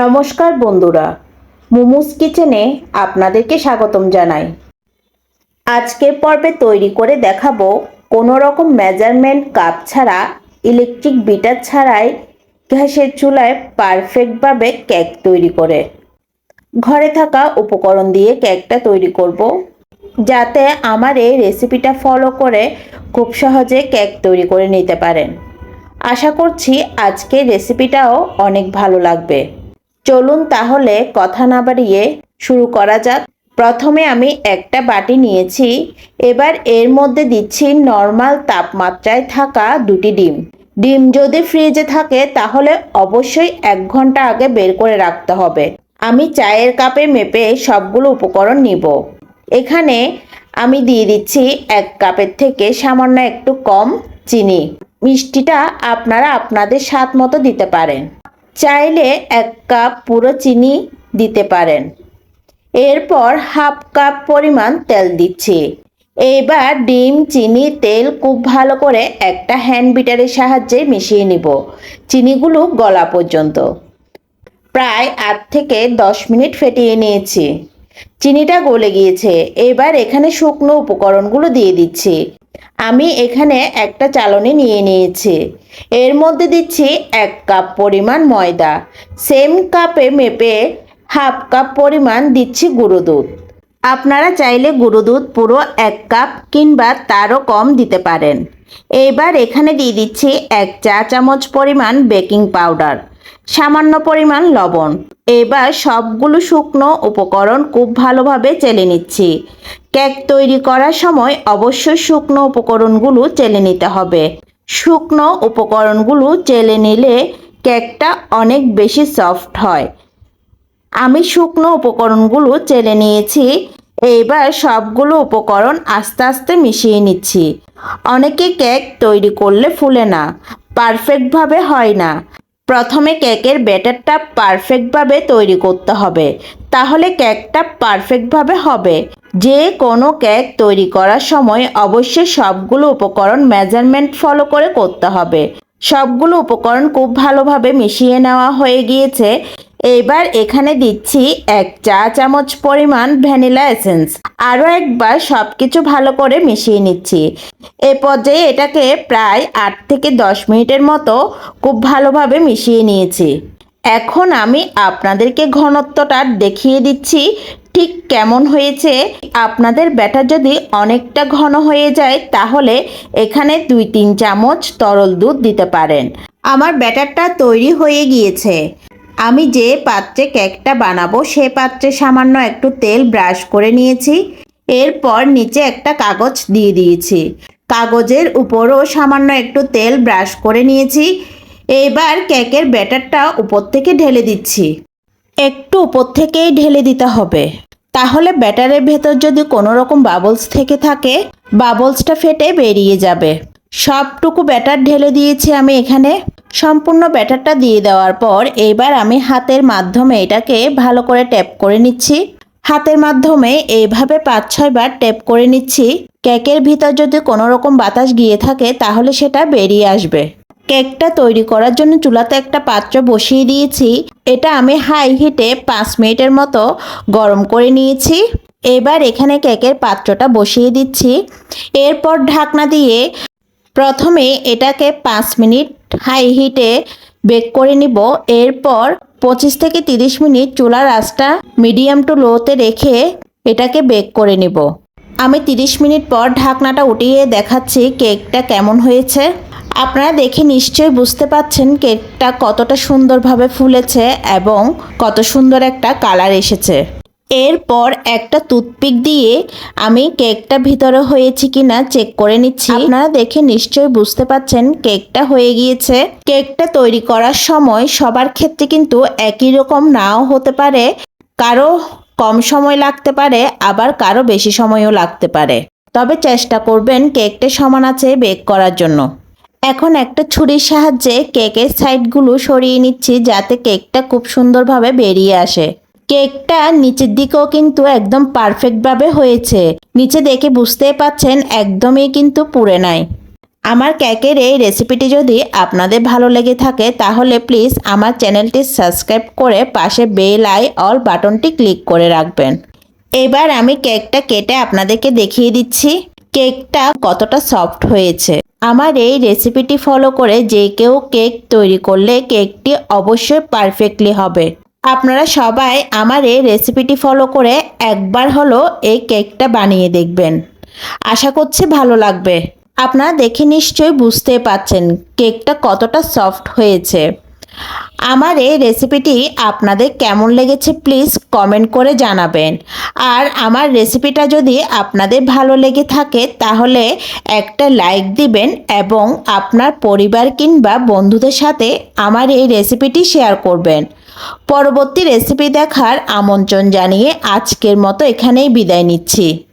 নমস্কার বন্ধুরা। মোমোস কিচেনে আপনাদেরকে স্বাগতম জানাই। আজকের পর্বে তৈরি করে দেখাবো কোনো রকম মেজারমেন্ট কাপ ছাড়া ইলেকট্রিক বিটার ছাড়াই গ্যাসের চুলায় পারফেক্টভাবে কেক তৈরি করে। ঘরে থাকা উপকরণ দিয়ে কেকটা তৈরি করব। যাতে আমার এই রেসিপিটা ফলো করে খুব সহজে কেক তৈরি করে নিতে পারেন। আশা করছি আজকের রেসিপিটাও অনেক ভালো লাগবে। চলুন তাহলে কথা না বাড়িয়ে শুরু করা যাক। প্রথমে আমি একটা বাটি নিয়েছি। এবার এর মধ্যে দিচ্ছি নর্মাল তাপমাত্রায় থাকা দুটি ডিম। ডিম যদি ফ্রিজে থাকে তাহলে অবশ্যই এক ঘণ্টা আগে বের করে রাখতে হবে। আমি চায়ের কাপে মেপে সবগুলো উপকরণ নিব। এখানে আমি দিয়ে দিচ্ছি এক কাপের থেকে সামান্য একটু কম চিনি। মিষ্টিটা আপনারা আপনাদের স্বাদ মতো দিতে পারেন। চাইলে এক কাপ পুরো চিনি দিতে পারেন। এরপর হাফ কাপ পরিমাণ তেল দিচ্ছি। এবার ডিম, চিনি, তেল খুব ভালো করে একটা হ্যান্ড বিটারের সাহায্যে মিশিয়ে নিব। চিনিগুলো গলা পর্যন্ত। প্রায় আট থেকে দশ মিনিট ফেটিয়ে নিয়েছি। চিনিটা গলে গিয়েছে। এবার এখানে শুকনো উপকরণগুলো দিয়ে দিচ্ছি। আমি এখানে একটা চালনি নিয়ে নিয়েছি। এর মধ্যে দিচ্ছি এক কাপ পরিমাণ ময়দা। সেম কাপে মেপে হাফ কাপ পরিমাণ দিচ্ছি গুঁড়ো দুধ। আপনারা চাইলে গুঁড়ো দুধ পুরো এক কাপ কিংবা তারও কম দিতে পারেন। এবার এখানে দিয়ে দিচ্ছি এক চা চামচ পরিমাণ বেকিং পাউডার। সামান্য পরিমাণ লবণ। এবার সবগুলো শুকনো উপকরণ খুব ভালোভাবে চেলে নিচ্ছি। কেক তৈরি করার সময় অবশ্যই শুকনো উপকরণগুলো চেলে নিতে হবে। শুকনো উপকরণগুলো চেলে নিলে কেকটা অনেক বেশি সফট হয়। আমি শুকনো উপকরণগুলো চেলে নিয়েছি। এইবার সবগুলো উপকরণ আস্তে আস্তে মিশিয়ে নিচ্ছি। অনেকে কেক তৈরি করলে ফুলে না, পারফেক্টভাবে হয় না। প্রথমে কেকের ব্যাটারটা পারফেক্টভাবে তৈরি করতে হবে। তাহলে কেকটা পারফেক্টভাবে হবে। যে কোনো কেক তৈরি করার সময় অবশ্যই সবগুলো উপকরণ মেজারমেন্ট ফলো করে করতে হবে। সবগুলো উপকরণ খুব ভালোভাবে মিশিয়ে নেওয়া হয়ে গিয়েছে। এবার এখানে দিচ্ছি এক চা চামচ পরিমাণ ভ্যানিলা এসেন্স। আরও একবার সব কিছু ভালো করে মিশিয়ে নিচ্ছি। এ পর্যায়ে এটাকে প্রায় আট থেকে দশ মিনিটের মতো খুব ভালোভাবে মিশিয়ে নিয়েছি। এখন আমি আপনাদেরকে ঘনত্বটা দেখিয়ে দিচ্ছি, ঠিক কেমন হয়েছে। আপনাদের ব্যাটার যদি অনেকটা ঘন হয়ে যায়, তাহলে এখানে দুই তিন চামচ তরল দুধ দিতে পারেন। আমার ব্যাটারটা তৈরি হয়ে গিয়েছে। আমি যে পাত্রে কেকটা বানাবো, সে পাত্রে সামান্য একটু তেল ব্রাশ করে নিয়েছি। এরপর নিচে একটা কাগজ দিয়ে দিয়েছি। কাগজের উপরও সামান্য একটু তেল ব্রাশ করে নিয়েছি। এবার কেকের ব্যাটারটা উপর থেকে ঢেলে দিচ্ছি। একটু উপর থেকেই ঢেলে দিতে হবে। তাহলে ব্যাটারের ভেতর যদি কোনো রকম বাবলস থেকে থাকে, বাবলসটা ফেটে বেরিয়ে যাবে। সবটুকু ব্যাটার ঢেলে দিয়েছি আমি এখানে। সম্পূর্ণ ব্যাটারটা দিয়ে দেওয়ার পর এবার আমি হাতের মাধ্যমে এটাকে ভালো করে ট্যাপ করে নিচ্ছি। হাতের মাধ্যমে এইভাবে পাঁচ ছয়বার ট্যাপ করে নিচ্ছি। কেকের ভিতর যদি কোনো রকম বাতাস গিয়ে থাকে, তাহলে সেটা বেরিয়ে আসবে। কেকটা তৈরি করার জন্য চুলাতে একটা পাত্র বসিয়ে দিয়েছি। এটা আমি হাই হিটে পাঁচ মিনিটের মতো গরম করে নিয়েছি। এবার এখানে কেকের পাত্রটা বসিয়ে দিচ্ছি। এরপর ঢাকনা দিয়ে প্রথমে এটাকে পাঁচ মিনিট হাই হিটে বেক করে নিব। এরপর পঁচিশ থেকে তিরিশ মিনিট চুলার আঁচটা মিডিয়াম টু লোতে রেখে এটাকে বেক করে নিব। আমি তিরিশ মিনিট পর ঢাকনাটা উঠিয়ে দেখাচ্ছি কেকটা কেমন হয়েছে। আপনারা দেখে নিশ্চয়ই বুঝতে পাচ্ছেন কেকটা কতটা সুন্দরভাবে ফুলেছে এবং কত সুন্দর একটা কালার এসেছে। এরপর একটা টুথপিক দিয়ে আমি কেকটা ভিতরে হয়েছে কিনা চেক করে নিচ্ছি। আপনারা দেখে নিশ্চয়ই বুঝতে পাচ্ছেন কেকটা হয়ে গিয়েছে। কেকটা তৈরি করার সময় সবার ক্ষেত্রে কিন্তু একই রকম নাও হতে পারে। কারও কম সময় লাগতে পারে, আবার কারও বেশি সময়ও লাগতে পারে। তবে চেষ্টা করবেন কেকটা সমান আছে বেক করার জন্য। এখন একটা ছুরির সাহায্যে কেকের সাইডগুলো সরিয়ে নিচ্ছি যাতে কেকটা খুব সুন্দরভাবে বেরিয়ে আসে। কেকটা নিচের দিকেও কিন্তু একদম পারফেক্টভাবে হয়েছে। নিচে দেখে বুঝতেই পাচ্ছেন একদমই কিন্তু পুড়ে নাই। আমার কেকের এই রেসিপিটি যদি আপনাদের ভালো লেগে থাকে, তাহলে প্লিজ আমার চ্যানেলটি সাবস্ক্রাইব করে পাশে বেল আই অল বাটনটি ক্লিক করে রাখবেন। এবার আমি কেকটা কেটে আপনাদেরকে দেখিয়ে দিচ্ছি। কেকটা কতটা সফট হয়েছে। আমার এই রেসিপিটি ফলো করে যে কেউ কেক তৈরি করলে কেকটি অবশ্যই পারফেক্টলি হবে। আপনারা সবাই আমার এই রেসিপিটি ফলো করে একবার হলো এই কেকটা বানিয়ে দেখবেন। আশা করছি ভালো লাগবে। আপনারা দেখে নিশ্চয়ই বুঝতে পাচ্ছেন কেকটা কতটা সফট হয়েছে। আমার এই রেসিপিটি আপনাদের কেমন লেগেছে প্লিজ কমেন্ট করে জানাবেন। আর আমার রেসিপিটা যদি আপনাদের ভালো লেগে থাকে, তাহলে একটা লাইক দিবেন এবং আপনার পরিবার কিংবা বন্ধুদের সাথে আমার এই রেসিপিটি শেয়ার করবেন। পরবর্তী রেসিপি দেখার আমন্ত্রণ জানিয়ে আজকের মতো এখানেই বিদায় নিচ্ছি।